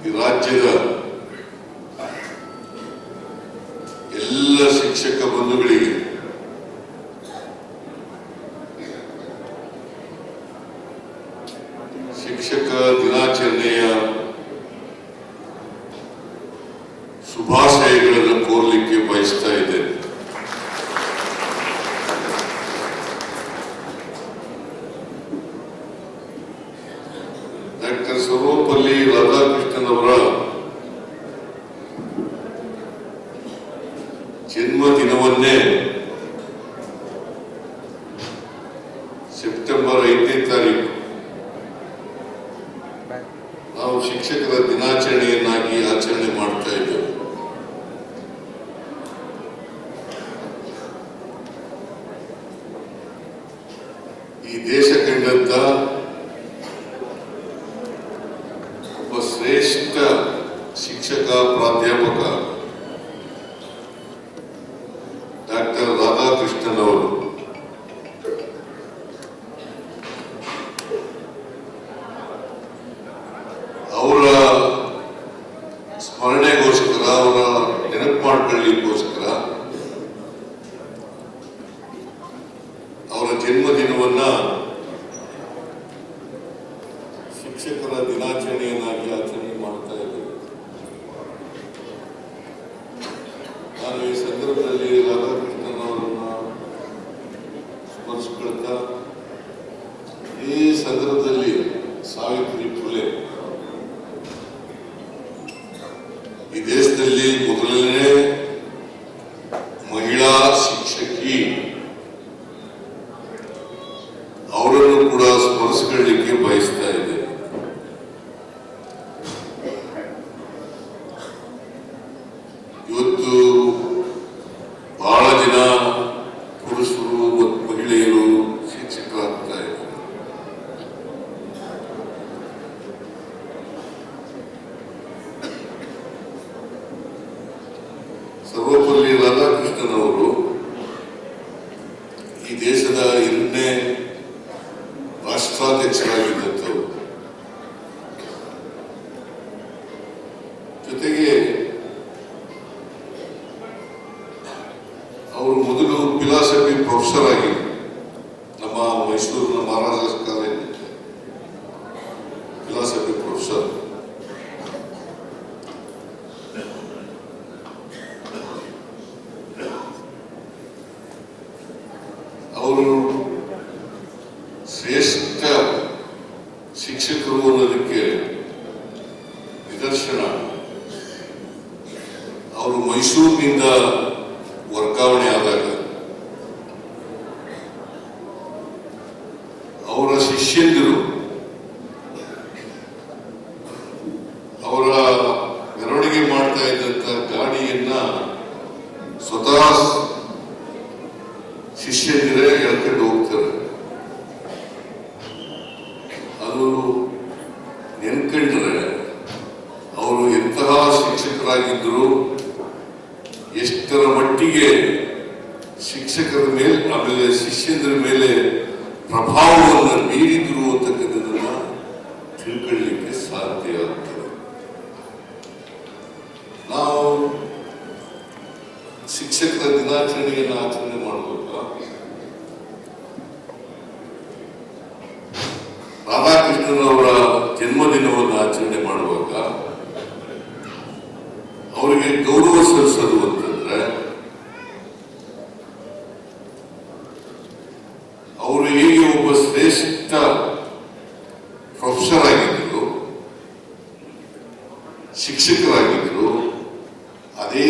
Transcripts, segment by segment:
ಈ ರಾಜ್ಯದ ಎಲ್ಲ ಶಿಕ್ಷಕ ಬಂಧುಗಳಿಗೆ ಶಿಕ್ಷಕ ದಿನಾಚರಣೆಯ ಶುಭಾಶಯಗಳನ್ನು ಕೋರ್ಲಿಕ್ಕೆ ಬಯಸ್ತಾ ಇದ್ದೇನೆ ಡಾಕ್ಟರ್ ಸರ್ವಪಲ್ಲಿ ರಾಧಾಕೃಷ್ಣನ್ ಅವರ ಜನ್ಮ ದಿನವನ್ನೇ ಸೆಪ್ಟೆಂಬರ್ ಐದನೇ ತಾರೀಕು. ನಾವು ಶಿಕ್ಷಕರ ದಿನಾಚರಣೆಯನ್ನಾಗಿ ಆಚರಣೆ ಮಾಡ್ತಾ ಇದ್ದೇವೆ. ಈ ದೇಶ ಕಂಡಂತ ಒಬ್ಬ ಶ್ರೇಷ್ಠ ಶಿಕ್ಷಕ ಪ್ರಾಧ್ಯಾಪಕ ಡಾಕ್ಟರ್ ರಾಧಾಕೃಷ್ಣನ್ ಅವರು ಅವರ ಸ್ಮರಣೆಗೋಸ್ಕರ ಅವರ ನೆನಪು ಮಾಡ್ಕೊಳ್ಳಿಕ್ಕೋಸ್ಕರ ಅವರ ಜನ್ಮದಿನವನ್ನ ಶಿಕ್ಷಕರ ದಿನಾಚರಣೆಯನ್ನಾಗಿ ಆಚರಣೆ ಮಾಡ್ತಾ ಇದ್ದೇವೆ ನಾನು ಈ ಸಂದರ್ಭದಲ್ಲಿ ರಾಧಾಕೃಷ್ಣನ್ ಅವರನ್ನ ಸ್ಮರಿಸ್ಕೊಳ್ತಾ, ಈ ಸಂದರ್ಭದಲ್ಲಿ ಸಾವಿತ್ರಿ ಫುಲೆ ದೇಶದಲ್ಲಿ ಮೊದಲನೇ ಮಹಿಳಾ ಶಿಕ್ಷಕಿ ಅವರನ್ನು ಕೂಡ ಸ್ಮರಿಸಿಕೊಳ್ಳಿಕ್ಕೆ ಬಯಸ್ತಾ ಇದೆ ಇವತ್ತು ಬಹಳ ಜನ ಪುರುಷರು ಮತ್ತು ಮಹಿಳೆಯರು ಶಿಕ್ಷಕರಾಗ್ತಾ ಇದ್ದಾರೆ ಸರ್ವಪಲ್ಲಿ ರಾಧಾಕೃಷ್ಣನ್ ಅವರು ಈ ದೇಶದ ಎರಡನೇ ರಾಷ್ಟ್ರಾಧ್ಯಕ್ಷರಾಗಿದ್ದಂಥವ್ರು ಜೊತೆಗೆ ಅವರು ಮೊದಲು ಫಿಲಾಸಫಿ ಪ್ರೊಫೆಸರ್ ಆಗಿ ನಮ್ಮ ಮೈಸೂರಿನ ಮಹಾರಾಜ ಕಾಲೇಜ್ ಫಿಲಾಸಫಿ ಪ್ರೊಫೆಸರ್ ಅವರು ಶ್ರೇಷ್ಠ ಶಿಕ್ಷಕರು ಅನ್ನೋದಕ್ಕೆ ನಿದರ್ಶನ ಅವರು ಮೈಸೂರಿನಿಂದ ವರ್ಗಾವಣೆ ಆದಾಗ ಅವರ ಶಿಷ್ಯಂದಿರು, ಅವರ ಮೆರವಣಿಗೆ ಮಾಡ್ತಾ ಇದ್ದಂತ ಗಾಡಿಯನ್ನ ಸ್ವತಃ ಶಿಷ್ಯಂದಿರೇ ಎಳ್ಕೊಂಡು ಹೋಗ್ತಾರೆ. ಅದು ನೆನ್ಕೊಂಡ್ರೆ ನಾವು ಶಿಕ್ಷಕರ ದಿನಾಚರಣೆಯನ್ನು ಆಚರಣೆ ಮಾಡಬೇಕು. ರಾಧಾಕೃಷ್ಣನ್ ಅವರ ಜನ್ಮದಿನವನ್ನು ಆಚರಣೆ ಮಾಡುವಾಗ ಅವರಿಗೆ ಗೌರವ ಸಲ್ಲಿಸೋದು ಅಂತಂದ್ರೆ, ಅವರು ಹೇಗೆ ಒಬ್ಬ ಶ್ರೇಷ್ಠ ಪ್ರೊಫೆಸರ್ ಆಗಿದ್ದರು ಶಿಕ್ಷಕರಾಗಿದ್ದರು ಅದೇ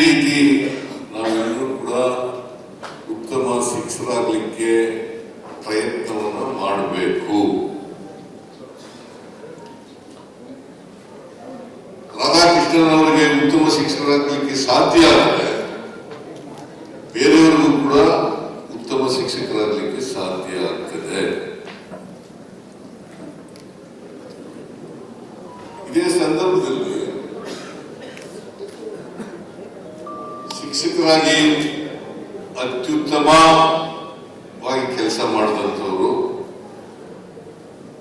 ರೀತಿ ನಾವೆಲ್ಲರೂ ಕೂಡ ಉತ್ತಮ ಶಿಕ್ಷಕರಾಗಲಿಕ್ಕೆ ಪ್ರಯತ್ನವನ್ನು ಮಾಡಬೇಕು ಅವರಿಗೆ ಉತ್ತಮ ಶಿಕ್ಷಕರಾಗಲಿಕ್ಕೆ ಸಾಧ್ಯ ಬೇರೆಯವರಿಗೂ ಕೂಡ ಉತ್ತಮ ಶಿಕ್ಷಕರಾಗಲಿಕ್ಕೆ ಸಾಧ್ಯ ಆಗ್ತದೆ. ಇದೇ ಸಂದರ್ಭದಲ್ಲಿ ಶಿಕ್ಷಕರಾಗಿ ಅತ್ಯುತ್ತಮವಾಗಿ ಕೆಲಸ ಮಾಡಿದಂಥವರು,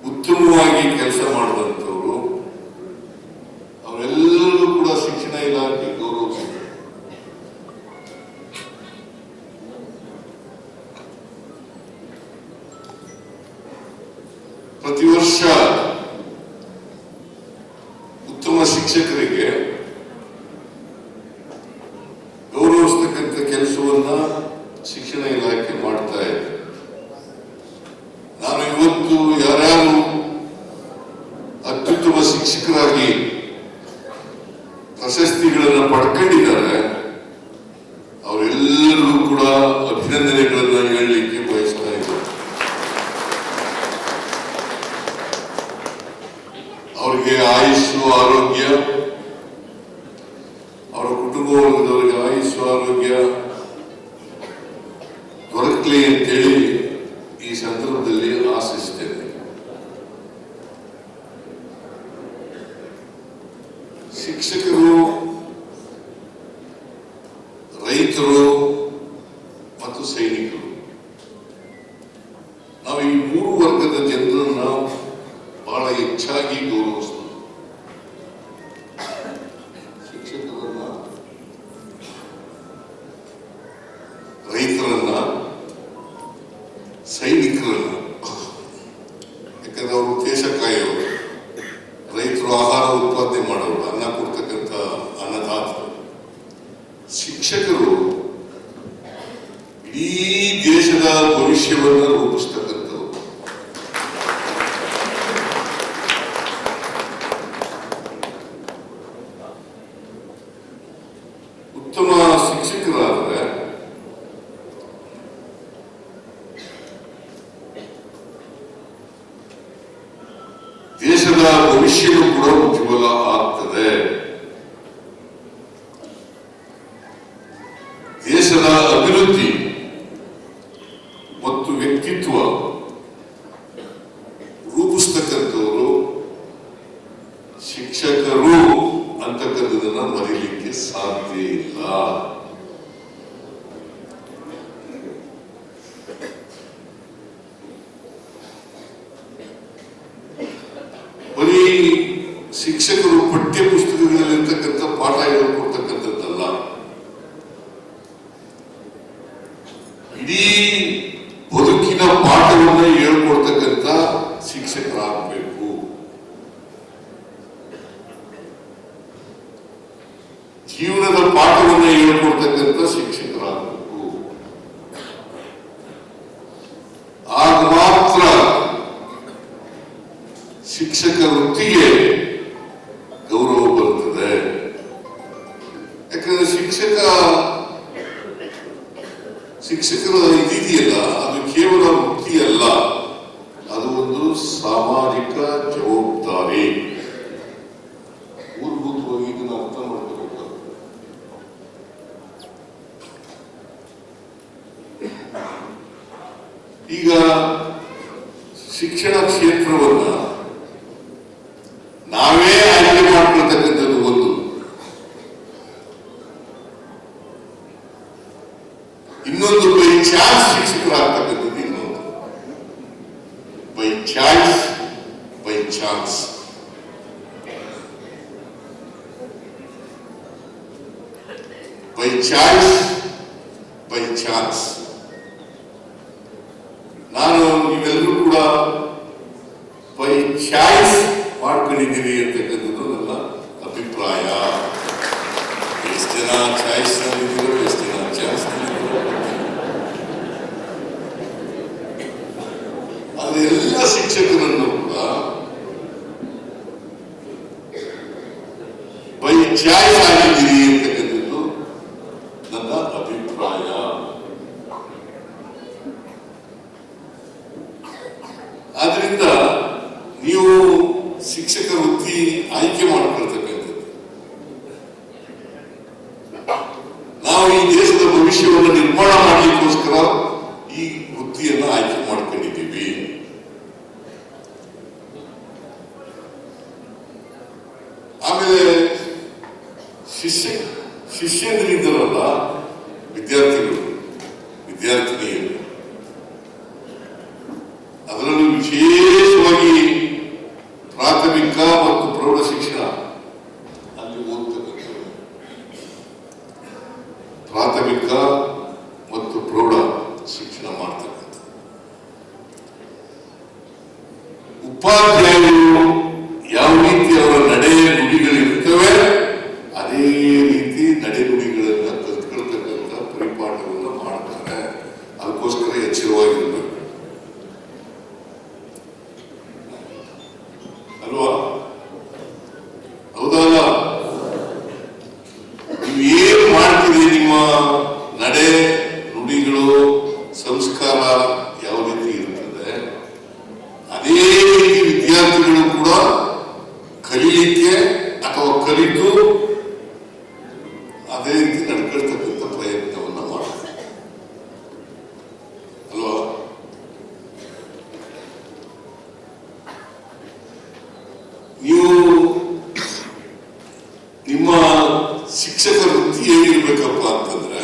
ಉತ್ತಮವಾಗಿ ಕೆಲಸ ಮಾಡಿದಂಥವ್ರು ಶಿಕ್ಷಕರಿಗೆ ಸಂದರ್ಭದಲ್ಲಿ ಆಶಿಸ್ತೇನೆ ಶಿಕ್ಷಕರು ದೇಶದ ಭವಿಷ್ಯವನ್ನು ರೂಪಿಸ್ತಕ್ಕಂಥವ್ರು ಉತ್ತಮ ಶಿಕ್ಷಕರಾದರೆ ದೇಶದ ಭವಿಷ್ಯನೂ ಕೂಡ ಉಜ್ವಲ ಆಗ್ತದೆ ದೇಶದ ಬರೀ ಶಿಕ್ಷಕರು ಪಠ್ಯ ಪುಸ್ತಕಗಳಲ್ಲಿರ್ತಕ್ಕಂಥ ಪಾಠ ಹೇಳ್ಕೊಡ್ತಕ್ಕಂಥದ್ದಲ್ಲ. ಇಡೀ ಬದುಕಿನ ಪಾಠವನ್ನ ಹೇಳ್ಕೊಡ್ತಕ್ಕಂಥ ಶಿಕ್ಷಕರಾಗಬೇಕು. ಜೀವನದ ಪಾಠವನ್ನ ಹೇಳ್ಕೊಡ್ತಕ್ಕಂಥ ಶಿಕ್ಷಕರಾಗಬೇಕು ಶಿಕ್ಷಕ ಶಿಕ್ಷಕರ ಇದೆಯಲ್ಲ ಅದು ಕೇವಲ ವೃತ್ತಿ ಅಲ್ಲ, ಅದು ಒಂದು ಸಾಮಾಜಿಕ ಜವಾಬ್ದಾರಿ. ಮೂಲಭೂತವಾಗಿ ಇದನ್ನು ಅರ್ಥ ಮಾಡ್ಕೋಬೇಕಾಗುತ್ತೆ ಈಗ ಶಿಕ್ಷಣ ಕ್ಷೇತ್ರವನ್ನ ನಾವೇ ಆಯ್ಕೆ ಮಾಡ್ಕೊಳ್ತಕ್ಕಂಥದ್ದು ಬೈ ಚಾಯ್ಸ್ ಬೈ ಚಾನ್ಸ್ ನಾನು ನೀವೆಲ್ಲರೂ ಕೂಡ ಬೈ ಚಾಯ್ಸ್ ಮಾಡ್ಕೊಂಡಿದ್ದೀರಿ ಅಂತಕ್ಕಂಥದ್ದು ನನ್ನ ಅಭಿಪ್ರಾಯ. ಎಷ್ಟು ಜನ ಚಾಯ್ಸ್ ನಲ್ಲಿದ್ದೀರೋ ಎಷ್ಟು ಜನ ಚಾಯ್ಸ್ ಎಲ್ಲ ಶಿಕ್ಷಕರನ್ನು ಕೂಡ ಬೈ ಚಾಯ್ಸ್ ಆಗಿದ್ದೀರಿ ಅಂತಕ್ಕಂಥದ್ದು ನನ್ನ ಅಭಿಪ್ರಾಯ ಆದ್ರಿಂದ ನೀವು ಶಿಕ್ಷಕ ವೃತ್ತಿ ಆಯ್ಕೆ ಮಾಡ್ಕೊಳ್ತಕ್ಕಂಥದ್ದು. ನಾವು ಈ ದೇಶದ ಭವಿಷ್ಯವನ್ನು ನಿರ್ಮಾಣ ಮಾಡಲಿಕ್ಕೋಸ್ಕರ ಈ ವೃತ್ತಿಯನ್ನ ಆಯ್ಕೆ ಮಾಡ್ಕೊಂಡಿದ್ದೀವಿ. ಆಮೇಲೆ ಶಿಷ್ಯ ಶಿಷ್ಯಂದ್ರಿದ್ದಾರಲ್ಲ ವಿದ್ಯಾರ್ಥಿಗಳು, ವಿದ್ಯಾರ್ಥಿನಿಯರು. ಉಪಾಧ್ಯಾಯರು you. ನೀವು ನಿಮ್ಮ ಶಿಕ್ಷಕ ವೃತ್ತಿ ಹೇಗಿರ್ಬೇಕಪ್ಪ ಅಂತಂದ್ರೆ